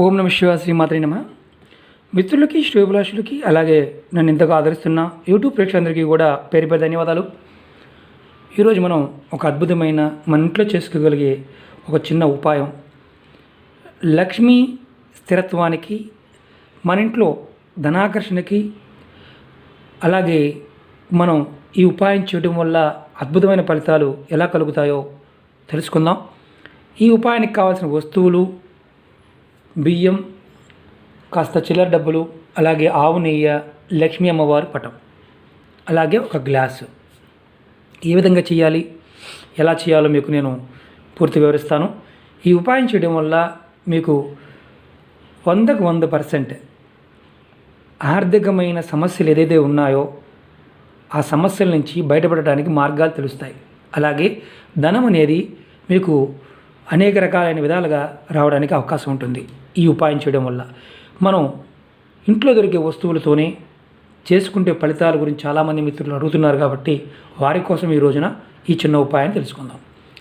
ఓం నమ శివ శ్రీమాత్రి నమ. మిత్రులకి శ్రేభిలాషులకి అలాగే నన్ను ఇంతగా ఆదరిస్తున్న యూట్యూబ్ ప్రేక్షకులందరికీ కూడా పేరు పేరు ధన్యవాదాలు. ఈరోజు మనం ఒక అద్భుతమైన మన ఇంట్లో చేసుకోగలిగే ఒక చిన్న ఉపాయం. లక్ష్మీ స్థిరత్వానికి మన ఇంట్లో ధనాకర్షణకి అలాగే మనం ఈ ఉపాయం చేయడం వల్ల అద్భుతమైన ఫలితాలు ఎలా కలుగుతాయో తెలుసుకుందాం. ఈ ఉపాయానికి కావాల్సిన వస్తువులు బియ్యం కాస్త చిల్లర డబ్బులు అలాగే ఆవు నెయ్యి లక్ష్మీ అమ్మవారి పటం. అలాగే ఒక గ్లాసు. ఏ విధంగా చేయాలి? ఎలా చేయాలో మీకు నేను పూర్తి వివరిస్తాను. ఈ ఉపాయం చేయడం వల్ల మీకు వందకు వంద పర్సెంట్ ఆర్థికమైన సమస్యలు ఏదైతే ఉన్నాయో ఆ సమస్యల నుంచి బయటపడటానికి మార్గాలు తెలుస్తాయి. అలాగే ధనం అనేది మీకు అనేక రకాలైన విధాలుగా రావడానికి అవకాశం ఉంటుంది. ఈ ఉపాయం చేయడం వల్ల. మనం ఇంట్లో దొరికే వస్తువులతోనే చేసుకుంటే ఫలితాల గురించి చాలామంది మిత్రులు అడుగుతున్నారు కాబట్టి వారి కోసం ఈ రోజున ఈ చిన్న ఉపాయాన్ని తెలుసుకుందాం.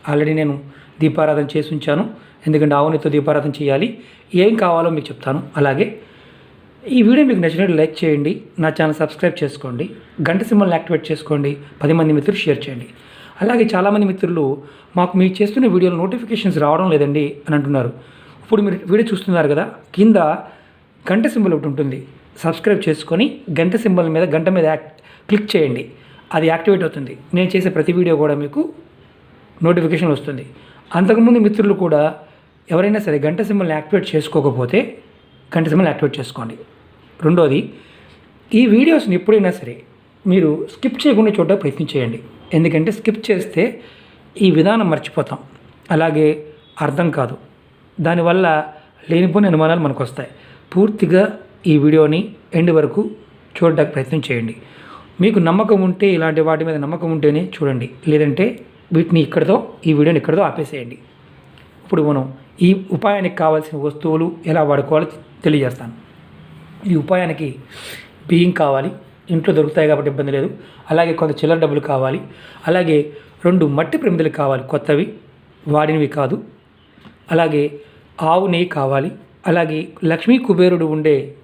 ఆల్రెడీ నేను దీపారాధన చేసి ఉంచాను. ఎందుకంటే ఆవునితో దీపారాధన చేయాలి. ఏం కావాలో మీకు చెప్తాను. అలాగే ఈ వీడియో మీకు నచ్చినట్టు లైక్ చేయండి. నా ఛానల్ సబ్స్క్రైబ్ చేసుకోండి. గంట సింబల్ని యాక్టివేట్ చేసుకోండి. పది మంది మిత్రులు షేర్ చేయండి. అలాగే చాలామంది మిత్రులు మాకు మీరు చేస్తున్న వీడియోలు నోటిఫికేషన్స్ రావడం లేదండి అని అంటున్నారు. ఇప్పుడు మీరు వీడియో చూస్తున్నారు కదా కింద గంట సింబల్ ఒకటి ఉంటుంది. సబ్స్క్రైబ్ చేసుకొని గంట సింబల్ మీద గంట మీద యాక్ట్ క్లిక్ చేయండి. అది యాక్టివేట్ అవుతుంది. నేను చేసే ప్రతి వీడియో కూడా మీకు నోటిఫికేషన్ వస్తుంది. అంతకుముందు మిత్రులు కూడా ఎవరైనా సరే గంట సింబల్ని యాక్టివేట్ చేసుకోకపోతే గంట సింబల్ యాక్టివేట్ చేసుకోండి. రెండోది ఈ వీడియోస్ని ఎప్పుడైనా సరే మీరు స్కిప్ చేయకుండా చూడడానికి ప్రయత్నం చేయండి. ఎందుకంటే స్కిప్ చేస్తే ఈ విధానం మర్చిపోతాం. అలాగే అర్థం కాదు. దానివల్ల లేనిపోయిన అనుమానాలు మనకు వస్తాయి పూర్తిగా ఈ వీడియోని ఎండ్ వరకు చూడడానికి ప్రయత్నం చేయండి. మీకు నమ్మకం ఉంటే ఇలాంటి వాటి మీద నమ్మకం ఉంటేనే చూడండి. లేదంటే వీటిని ఇక్కడితో ఈ వీడియోని ఇక్కడితో ఆపేసేయండి. ఇప్పుడు మనం ఈ ఉపాయానికి కావాల్సిన వస్తువులు ఎలా వాడుకోవాలో తెలియజేస్తాను. ఈ ఉపాయానికి బియ్యం కావాలి ఇంట్లో దొరుకుతాయి కాబట్టి ఇబ్బంది లేదు. అలాగే కొంత చిల్లర డబ్బులు కావాలి. అలాగే రెండు మట్టి ప్రమిదలు కావాలి కొత్తవి. వాడినవి కాదు. అలాగే ఆవు నెయ్యి కావాలి అలాగే లక్ష్మీ కుబేరుడు ఉండే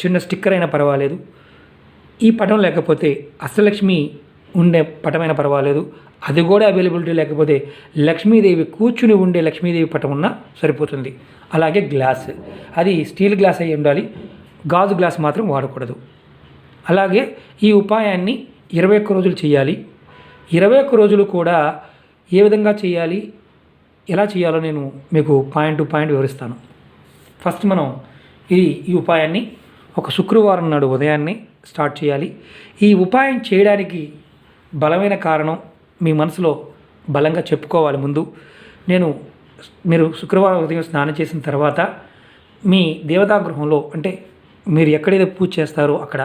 చిన్న స్టిక్కర్ అయినా పర్వాలేదు. ఈ పటం లేకపోతే అష్టలక్ష్మి ఉండే పటమైనా పర్వాలేదు. అది కూడా అవైలబిలిటీ లేకపోతే లక్ష్మీదేవి కూర్చుని ఉండే లక్ష్మీదేవి పటం ఉన్నా సరిపోతుంది. అలాగే గ్లాస్. అది స్టీల్ గ్లాస్ అయి ఉండాలి. గాజు గ్లాస్ మాత్రం వాడకూడదు. అలాగే ఈ ఉపాయాన్ని ఇరవై ఒక్క రోజులు చేయాలి. ఇరవై ఒక్క రోజులు కూడా ఏ విధంగా చేయాలి? ఎలా చేయాలో నేను మీకు పాయింట్ టు పాయింట్ వివరిస్తాను. ఫస్ట్ మనం ఈ ఈ ఉపాయాన్ని ఒక శుక్రవారం నాడు ఉదయాన్నే స్టార్ట్ చేయాలి. ఈ ఉపాయం చేయడానికి బలమైన కారణం మీ మనసులో బలంగా చెప్పుకోవాలి ముందు. నేను మీరు శుక్రవారం ఉదయం స్నానం చేసిన తర్వాత మీ దేవతా గృహంలో అంటే మీరు ఎక్కడైతే పూజ చేస్తారో అక్కడ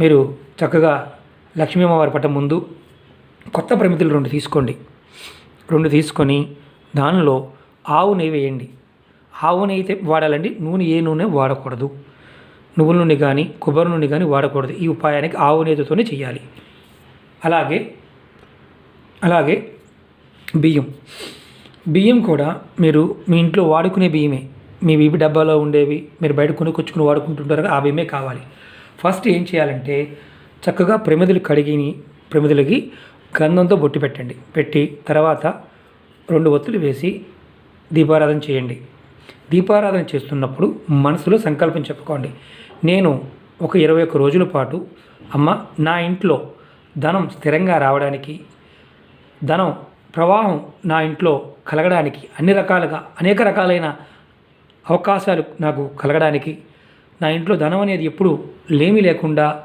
మీరు చక్కగా లక్ష్మీ అమ్మవారి పట్టం ముందు కొత్త ప్రమితులు రెండు తీసుకోండి. రెండు తీసుకొని దానిలో ఆవు నెయ్యి వేయండి. ఆవు నెయ్యి అయితే వాడాలండి. నూనె ఏ నూనె వాడకూడదు. నువ్వుల నూనె కానీ కొబ్బరి నూనె కానీ వాడకూడదు. ఈ ఉపాయానికి ఆవు నెయ్యితోనే చేయాలి అలాగే అలాగే బియ్యం. బియ్యం కూడా మీరు మీ ఇంట్లో వాడుకునే బియ్యమే. మీ బీబీ డబ్బాలో ఉండేవి మీరు బయట కొనుక్కొచ్చుకుని వాడుకుంటుంటారు ఆ బియ్యమే కావాలి. ఫస్ట్ ఏం చేయాలంటే చక్కగా ప్రమిదలు కడిగిని ప్రమిదలకి గంధంతో బొట్టి పెట్టండి. పెట్టి తర్వాత రెండు ఒత్తులు వేసి దీపారాధన చేయండి. దీపారాధన చేస్తున్నప్పుడు మనసులో సంకల్పం చెప్పుకోండి. నేను ఒక ఇరవై ఒక్క రోజుల పాటు అమ్మ నా ఇంట్లో ధనం స్థిరంగా రావడానికి ధనం ప్రవాహం నా ఇంట్లో కలగడానికి అన్ని రకాలుగా అనేక రకాలైన అవకాశాలు నాకు కలగడానికి నా ఇంట్లో ధనం అనేది ఎప్పుడు లేమి లేకుండా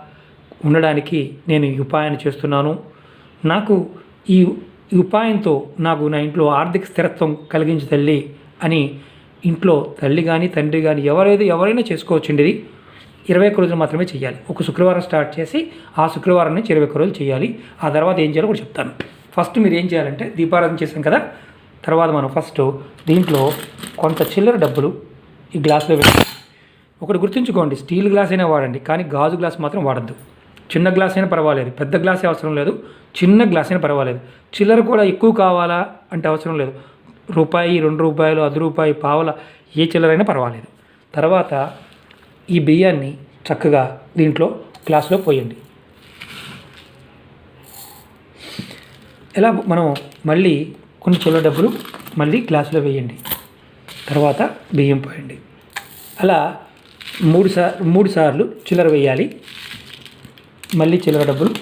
ఉండడానికి నేను ఈ ఉపాయాన్ని చేస్తున్నాను. నాకు ఈ ఉపాయంతో నాకు నా ఇంట్లో ఆర్థిక స్థిరత్వం కలిగించి తల్లి అని ఇంట్లో తల్లి కానీ తండ్రి కానీ ఎవరైతే ఎవరైనా చేసుకోవచ్చండి ఇది. ఇరవై ఒక్క రోజులు మాత్రమే చేయాలి ఒక శుక్రవారం స్టార్ట్ చేసి ఆ శుక్రవారం నుంచి ఇరవై ఒక్క రోజులు చేయాలి ఆ తర్వాత ఏం చేయాలో కూడా చెప్తాను. ఫస్ట్ మీరు ఏం చేయాలంటే దీపారాధన చేసాం కదా? తర్వాత మనం ఫస్ట్ దీంట్లో కొంత చిల్లర డబ్బులు ఈ గ్లాస్లో వేసి ఒకటి గుర్తుంచుకోండి స్టీల్ గ్లాస్ అయినా వాడండి కానీ గాజు గ్లాస్ మాత్రం వాడద్దు. చిన్న గ్లాస్ అయినా పర్వాలేదు పెద్ద గ్లాస్ అవసరం లేదు చిన్న గ్లాస్ అయినా పర్వాలేదు. చిల్లర కూడా ఎక్కువ కావాలా అంటే అవసరం లేదు. రూపాయి రెండు రూపాయలు అది రూపాయి పావుల ఏ చిల్లరైనా పర్వాలేదు. తర్వాత ఈ బియ్యాన్ని చక్కగా దీంట్లో గ్లాసులో పోయండి. ఇలా మనం మళ్ళీ కొన్ని చిల్లర డబ్బులు మళ్ళీ గ్లాసులో వేయండి. తర్వాత బియ్యం పోయండి. అలా మూడు సార్ మూడు సార్లు చిల్లర వేయాలి. మళ్ళీ చిల్లర డబ్బులు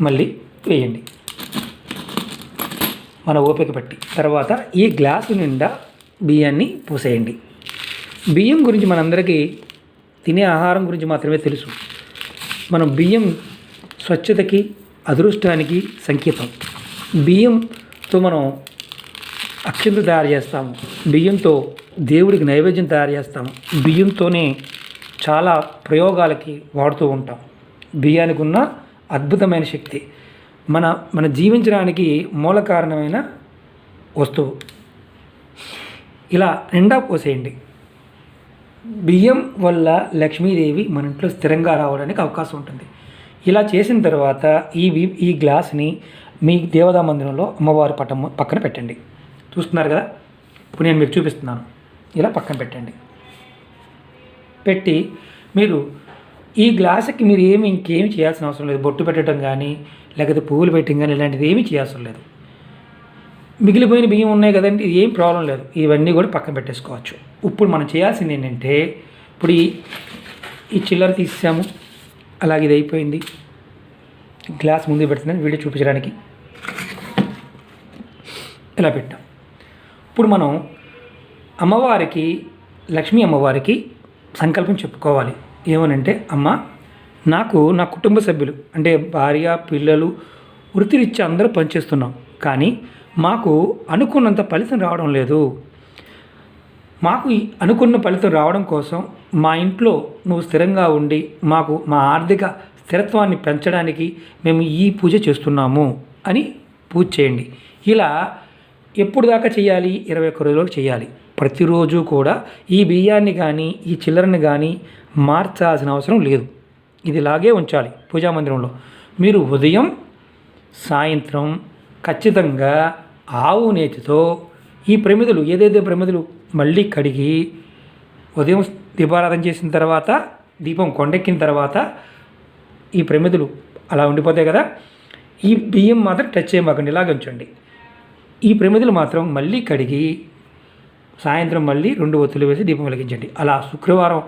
మళ్ళీ వేయండి. మన ఓపిక పట్టి. తర్వాత ఈ గ్లాసు నిండా బియ్యాన్ని పోసేయండి. బియ్యం గురించి మనందరికీ తినే ఆహారం గురించి మాత్రమే తెలుసు. మనం బియ్యం స్వచ్ఛతకి అదృష్టానికి సంకేతం. బియ్యంతో మనం అక్షంత తయారు చేస్తాము. బియ్యంతో దేవుడికి నైవేద్యం తయారు చేస్తాము. బియ్యంతోనే చాలా ప్రయోగాలకి వాడుతూ ఉంటాం. బియ్యానికి ఉన్న అద్భుతమైన శక్తి. మన మన జీవించడానికి మూల కారణమైన వస్తువు. ఇలా నిండా పోసేయండి. బియ్యం వల్ల లక్ష్మీదేవి మన ఇంట్లో స్థిరంగా రావడానికి అవకాశం ఉంటుంది. ఇలా చేసిన తర్వాత ఈ ఈ గ్లాస్ని మీ దేవతా మందిరంలో అమ్మవారి పటం పక్కన పెట్టండి. చూస్తున్నారు కదా? ఇప్పుడు నేను మీకు చూపిస్తున్నాను. ఇలా పక్కన పెట్టండి. పెట్టి మీరు ఈ గ్లాసుకి మీరు ఏమి ఇంకేమి చేయాల్సిన అవసరం లేదు. బొట్టు పెట్టడం కానీ లేకపోతే పువ్వులు పెట్టడం కానీ ఇలాంటిది ఏమీ చేయాల్సిన లేదు. మిగిలిపోయిన బియ్యం ఉన్నాయి కదండి ఏం ప్రాబ్లం లేదు. ఇవన్నీ కూడా పక్కన పెట్టేసుకోవచ్చు. ఇప్పుడు మనం చేయాల్సింది ఏంటంటే ఇప్పుడు ఈ ఈ చిల్లర తీసాము అలాగే ఇది అయిపోయింది. గ్లాస్ ముందు పెడుతున్నాను వీడియో చూపించడానికి. ఇలా పెట్టాం. ఇప్పుడు మనం అమ్మవారికి లక్ష్మీ అమ్మవారికి సంకల్పం చెప్పుకోవాలి. ఏమనంటే అమ్మ నాకు నా కుటుంబ సభ్యులు అంటే భార్య పిల్లలు వృత్తిరీత్యా అందరూ పనిచేస్తున్నాం. కానీ మాకు అనుకున్నంత ఫలితం రావడం లేదు. మాకు అనుకున్న ఫలితం రావడం కోసం మా ఇంట్లో నువ్వు స్థిరంగా ఉండి మాకు మా ఆర్థిక స్థిరత్వాన్ని పెంచడానికి మేము ఈ పూజ చేస్తున్నాము అని పూజ చేయండి. ఇలా ఎప్పుడు దాకా చేయాలి? ఇరవై ఒక్క రోజులకు చేయాలి. ప్రతిరోజు కూడా ఈ బియ్యాన్ని కానీ ఈ చిల్లరని కానీ మార్చాల్సిన అవసరం లేదు. ఇది ఇలాగే ఉంచాలి పూజా మందిరంలో. మీరు ఉదయం సాయంత్రం ఖచ్చితంగా ఆవు నేతితో ఈ ప్రమిదలు ఏదైతే ప్రమిదలు మళ్ళీ కడిగి ఉదయం దీపారాధన చేసిన తర్వాత దీపం కొండెక్కిన తర్వాత ఈ ప్రమిదలు అలా ఉండిపోతాయి కదా. ఈ బియ్యం మాత్రం టచ్ చేయమాకండి. ఇలాగ ఉంచండి. ఈ ప్రమిదలు మాత్రం మళ్ళీ కడిగి సాయంత్రం మళ్ళీ రెండు ఒత్తులు వేసి దీపం వెలిగించండి. అలా శుక్రవారం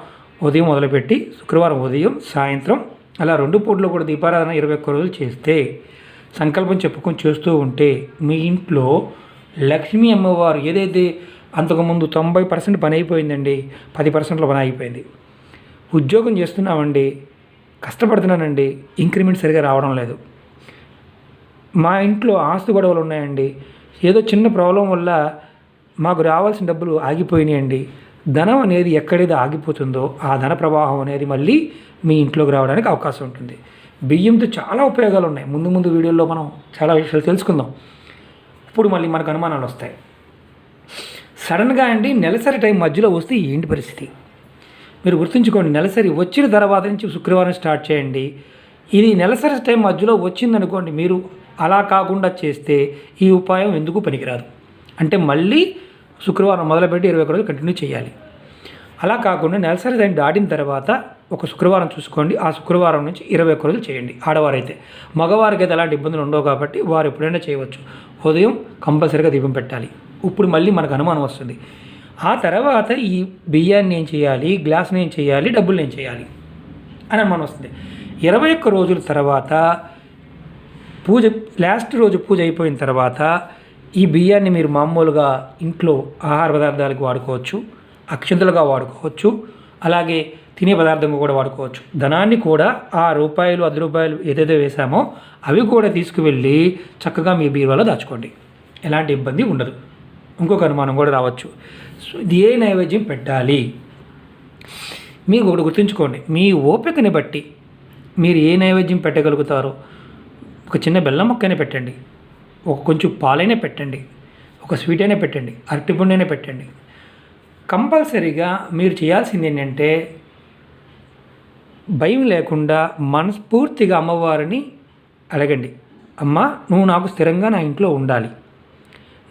ఉదయం మొదలుపెట్టి శుక్రవారం ఉదయం సాయంత్రం అలా రెండు పూటలు కూడా దీపారాధన ఇరవై ఒక్క రోజులు చేస్తే సంకల్పం చెప్పుకొని చేస్తూ ఉంటే మీ ఇంట్లో లక్ష్మీ అమ్మవారు ఏదైతే అంతకుముందు తొంభై పర్సెంట్ పని అయిపోయిందండి పది పర్సెంట్లో పని అయిపోయింది ఉద్యోగం చేస్తున్నామండి కష్టపడుతున్నానండి ఇంక్రిమెంట్ సరిగా రావడం లేదు. మా ఇంట్లో ఆస్తి గొడవలు ఉన్నాయండి. ఏదో చిన్న ప్రాబ్లం వల్ల మాకు రావాల్సిన డబ్బులు ఆగిపోయినాయండి. ధనం అనేది ఎక్కడైతే ఆగిపోతుందో ఆ ధన ప్రవాహం అనేది మళ్ళీ మీ ఇంట్లోకి రావడానికి అవకాశం ఉంటుంది. బియ్యంతో చాలా ఉపయోగాలు ఉన్నాయి. ముందు ముందు వీడియోలో మనం చాలా విషయాలు తెలుసుకుందాం. ఇప్పుడు మళ్ళీ మనకు అనుమానాలు వస్తాయి. సడన్గా అండి నెలసరి టైం మధ్యలో వస్తే ఏంటి పరిస్థితి? మీరు గుర్తుంచుకోండి నెలసరి వచ్చిన తర్వాత నుంచి శుక్రవారం స్టార్ట్ చేయండి. ఇది నెలసరి టైం మధ్యలో వచ్చిందనుకోండి మీరు అలా కాకుండా చేస్తే ఈ ఉపాయం ఎందుకు పనికిరాదు? అంటే మళ్ళీ శుక్రవారం మొదలుపెట్టి ఇరవై ఒక రోజులు కంటిన్యూ చేయాలి. అలా కాకుండా నెలసరి దాన్ని దాటిన తర్వాత ఒక శుక్రవారం చూసుకోండి. ఆ శుక్రవారం నుంచి ఇరవై ఒక్క రోజులు చేయండి. ఆడవారైతే మగవారికి అయితే ఎలాంటి ఇబ్బందులు ఉండవు కాబట్టి వారు ఎప్పుడైనా చేయవచ్చు. ఉదయం కంపల్సరీగా దీపం పెట్టాలి. ఇప్పుడు మళ్ళీ మనకు అనుమానం వస్తుంది. ఆ తర్వాత ఈ బియ్యాన్ని ఏం చేయాలి? గ్లాస్ని ఏం చేయాలి? డబ్బులు ఏం చేయాలి? అని అనుమానం వస్తుంది. ఇరవై ఒక్క రోజుల తర్వాత పూజ లాస్ట్ రోజు పూజ అయిపోయిన తర్వాత ఈ బియ్యాన్ని మీరు మామూలుగా ఇంట్లో ఆహార పదార్థాలకు వాడుకోవచ్చు అక్షంతలుగా వాడుకోవచ్చు అలాగే తినే పదార్థంగా కూడా వాడుకోవచ్చు. ధనాన్ని కూడా ఆ రూపాయలు అది రూపాయలు ఏదైతే వేసామో అవి కూడా తీసుకువెళ్ళి చక్కగా మీ బీరువాలో దాచుకోండి. ఎలాంటి ఇబ్బంది ఉండదు. ఇంకొక అనుమానం కూడా రావచ్చు. సో ఇది ఏ నైవేద్యం పెట్టాలి? మీకు ఒకటి గుర్తుంచుకోండి. మీ ఓపికని బట్టి మీరు ఏ నైవేద్యం పెట్టగలుగుతారో. ఒక చిన్న బెల్లం మొక్కనే పెట్టండి. ఒక కొంచెం పాలైనా పెట్టండి ఒక స్వీట్ అయినా పెట్టండి అరటిపండు అయినా పెట్టండి. కంపల్సరీగా మీరు చేయాల్సింది ఏంటంటే భయం లేకుండా మనస్ఫూర్తిగా అమ్మవారిని అడగండి. అమ్మ నువ్వు నాకు స్థిరంగా నా ఇంట్లో ఉండాలి.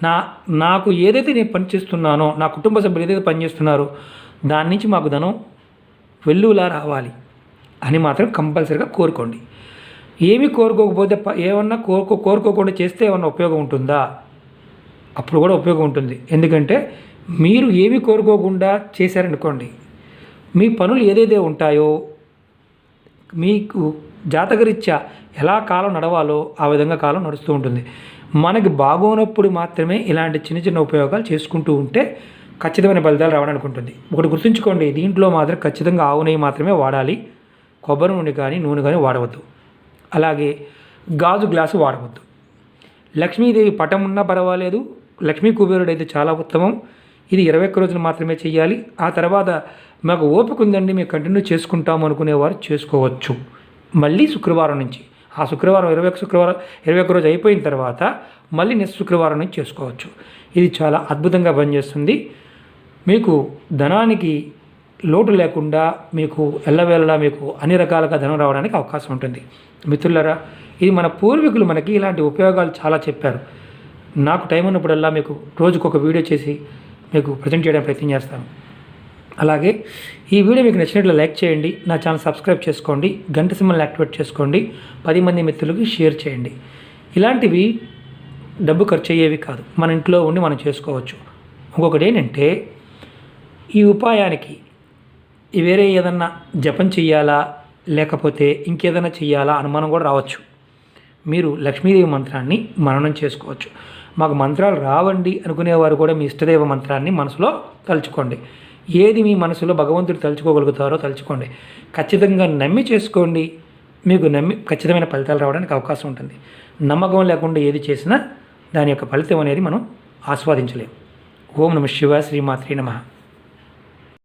నా నాకు ఏదైతే నేను పని చేస్తున్నానో నా కుటుంబ సభ్యులు ఏదైతే పని చేస్తున్నారో దాని నుంచి మాకు ధనం వెల్లులా రావాలి అని మాత్రం కంపల్సరీగా కోరుకోండి. ఏమీ కోరుకోకపోతే ఏమన్నా కోరుకో కోరుకోకుండా చేస్తే ఏమన్నా ఉపయోగం ఉంటుందా? అప్పుడు కూడా ఉపయోగం ఉంటుంది. ఎందుకంటే మీరు ఏమి కోరుకోకుండా చేశారనుకోండి మీ పనులు ఏదైతే ఉంటాయో మీకు జాతకరీత్యా ఎలా కాలం నడవాలో ఆ విధంగా కాలం నడుస్తూ ఉంటుంది. మనకి బాగోనప్పుడు మాత్రమే ఇలాంటి చిన్న చిన్న ఉపయోగాలు చేసుకుంటూ ఉంటే ఖచ్చితమైన ఫలితాలు రావడానికి ఉంటుంది ఒకటి గుర్తుంచుకోండి దీంట్లో మాత్రం ఖచ్చితంగా ఆవు నెయ్యి మాత్రమే వాడాలి. కొబ్బరి నూనె కానీ నూనె కానీ వాడవద్దు. అలాగే గాజు గ్లాసు వాడవద్దు. లక్ష్మీదేవి పటం ఉన్నా పర్వాలేదు. లక్ష్మీ కుబేరుడు అయితే చాలా ఉత్తమం. ఇది ఇరవై ఒక్క రోజులు మాత్రమే చేయాలి. ఆ తర్వాత మాకు ఓపిక ఉందండి మేము కంటిన్యూ చేసుకుంటాము అనుకునేవారు చేసుకోవచ్చు. మళ్ళీ శుక్రవారం నుంచి. ఆ శుక్రవారం ఇరవై ఒక్క శుక్రవారం ఇరవై ఒక్క రోజు అయిపోయిన తర్వాత మళ్ళీ నెక్స్ట్ శుక్రవారం నుంచి చేసుకోవచ్చు. ఇది చాలా అద్భుతంగా పనిచేస్తుంది. మీకు ధనానికి లోటు లేకుండా మీకు ఎల్లవేళలా మీకు అన్ని రకాలుగా ధనం రావడానికి అవకాశం ఉంటుంది. మిత్రులరా ఇది మన పూర్వీకులు మనకి ఇలాంటి ఉపయోగాలు చాలా చెప్పారు. నాకు టైం ఉన్నప్పుడల్లా మీకు రోజుకు ఒక వీడియో చేసి మీకు ప్రజెంట్ చేయడానికి ప్రయత్నం చేస్తాను. అలాగే ఈ వీడియో మీకు నచ్చినట్లు లైక్ చేయండి నా ఛానల్ సబ్స్క్రైబ్ చేసుకోండి గంట సింహల్ని యాక్టివేట్ చేసుకోండి పది మంది మిత్రులకి షేర్ చేయండి. ఇలాంటివి డబ్బు ఖర్చు అయ్యేవి కాదు. మన ఇంట్లో ఉండి మనం చేసుకోవచ్చు. ఇంకొకటి ఏంటంటే ఈ ఉపాయానికి వేరే ఏదన్నా జపం చెయ్యాలా? లేకపోతే ఇంకేదైనా చెయ్యాలా? అనుమానం కూడా రావచ్చు. మీరు లక్ష్మీదేవి మంత్రాన్ని మననం చేసుకోవచ్చు. మాకు మంత్రాలు రావండి అనుకునేవారు కూడా మీ ఇష్టదేవ మంత్రాన్ని మనసులో తలుచుకోండి. ఏది మీ మనసులో భగవంతుడు తలుచుకోగలుగుతారో తలుచుకోండి. ఖచ్చితంగా నమ్మి చేసుకోండి. మీకు నమ్మి ఖచ్చితమైన ఫలితాలు రావడానికి అవకాశం ఉంటుంది. నమ్మకం లేకుండా ఏది చేసినా దాని యొక్క ఫలితం అనేది మనం ఆస్వాదించలేం. ఓం నమ శివ శ్రీమాత్రి నమః.